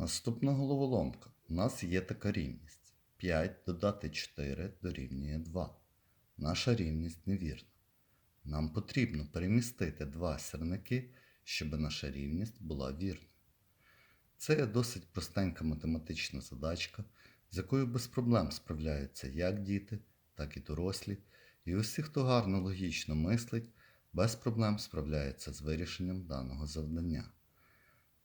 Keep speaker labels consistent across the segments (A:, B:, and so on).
A: Наступна головоломка. У нас є така рівність. 5 додати 4 дорівнює 2. Наша рівність невірна. Нам потрібно перемістити два сірники, щоб наша рівність була вірною. Це досить простенька математична задачка, з якою без проблем справляються як діти, так і дорослі, і усі, хто гарно логічно мислить, без проблем справляється з вирішенням даного завдання.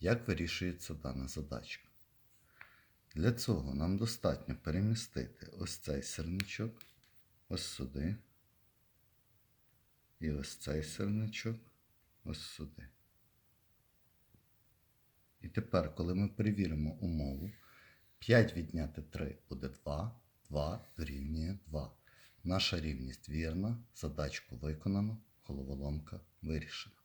A: Як вирішується дана задачка? Для цього нам достатньо перемістити ось цей сирничок ось сюди. І ось цей сирничок ось сюди. І тепер, коли ми перевіримо умову, 5 відняти 3 буде 2, 2 дорівнює 2. Наша рівність вірна, задачку виконано, головоломка вирішена.